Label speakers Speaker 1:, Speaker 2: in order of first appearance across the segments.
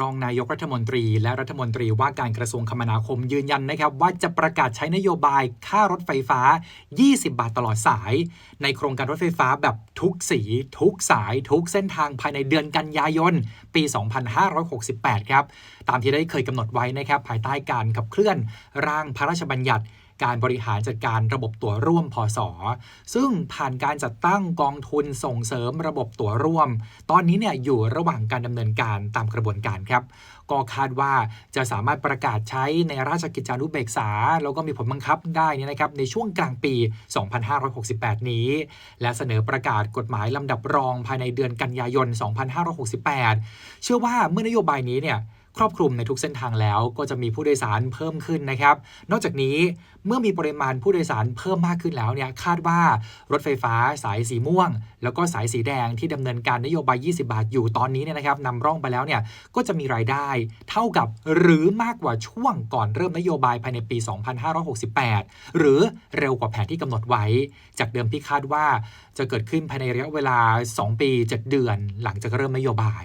Speaker 1: รองนายกรัฐมนตรี และรัฐมนตรีว่าการกระทรวงคมนาคมยืนยันนะครับ ว่าจะประกาศใช้นโยบายค่ารถไฟฟ้า 20 บาทตลอดสาย ในโครงการรถไฟฟ้าแบบทุกสี ทุกสาย ทุกเส้นทางภายในเดือนกันยายน ปี 2568 ครับ ตามที่ได้เคยกำหนดไว้นะครับภายใต้การขับเคลื่อนร่างพระราชบัญญัติ การบริหารจัดการระบบตั๋วร่วมพศซึ่งผ่านการจัดตั้งกองทุนส่งเสริมระบบตั๋วร่วม ตอนนี้เนี่ยอยู่ระหว่างการดำเนินการตามกระบวนการครับก็คาดว่าจะสามารถประกาศใช้ในราชกิจจานุเบกษา แล้วก็มีผลบังคับได้นี่นะครับในช่วงกลางปี 2568 นี้ และเสนอประกาศกฎหมายลำดับรองภายในเดือนกันยายน 2568 เชื่อว่าเมื่อนโยบายนี้เนี่ย ครอบคลุมในทุกเส้นทางแล้วก็จะมีผู้โดยสารเพิ่มขึ้นนะครับ นอกจากนี้เมื่อมีปริมาณผู้โดยสารเพิ่มมากขึ้นแล้วเนี่ยคาดว่ารถไฟฟ้าสายสีม่วง แล้วก็สายสีแดงที่ดำเนินการนโยบาย 20 บาทอยู่ตอนนี้เนี่ยนะครับนำร่องไปแล้วเนี่ยก็จะมีรายได้เท่ากับหรือมากกว่าช่วงก่อนเริ่มนโยบายภายในปี 2568 หรือเร็วกว่าแผนที่กำหนดไว้ จากเดิมที่คาดว่าจะเกิดขึ้นภายในระยะเวลา 2 ปี 7 เดือน หลังจากเริ่มนโยบาย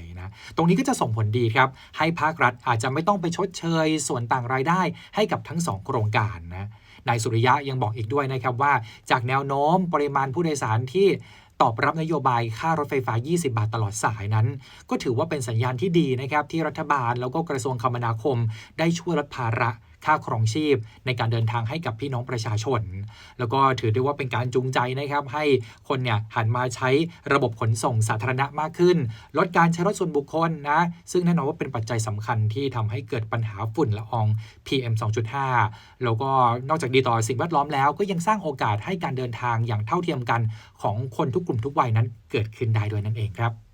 Speaker 1: ตรงนี้ก็จะส่งผลดีครับให้ภาครัฐอาจจะไม่ต้องไปชดเชย ส่วนต่างรายได้ให้กับทั้ง 2 โครงการนะนายสุริยะยังบอกอีกด้วยนะครับว่า จากแนวโน้มปริมาณผู้โดยสารที่ตอบรับนโยบายค่ารถไฟฟ้า 20 บาทตลอดสายนั้น ก็ถือว่าเป็นสัญญาณที่ดีนะครับที่รัฐบาลแล้วก็กระทรวงคมนาคม ได้ช่วยลดภาระ ค่าครองชีพในการเดินทางให้กับพี่น้องประชาชน แล้วก็ถือได้ว่าเป็นการจูงใจนะครับ ให้คนเนี่ยหันมาใช้ระบบขนส่งสาธารณะมากขึ้น ลดการใช้รถส่วนบุคคลนะ ซึ่งแน่นอนว่าเป็นปัจจัยสำคัญที่ทำให้เกิดปัญหาฝุ่นละออง PM 2.5 แล้วก็นอกจากดีต่อสิ่งแวดล้อมแล้ว ก็ยังสร้างโอกาสให้การเดินทางอย่างเท่าเทียมกันของคนทุกกลุ่มทุกวัยนั้นเกิดขึ้นได้ด้วยนั่นเองครับ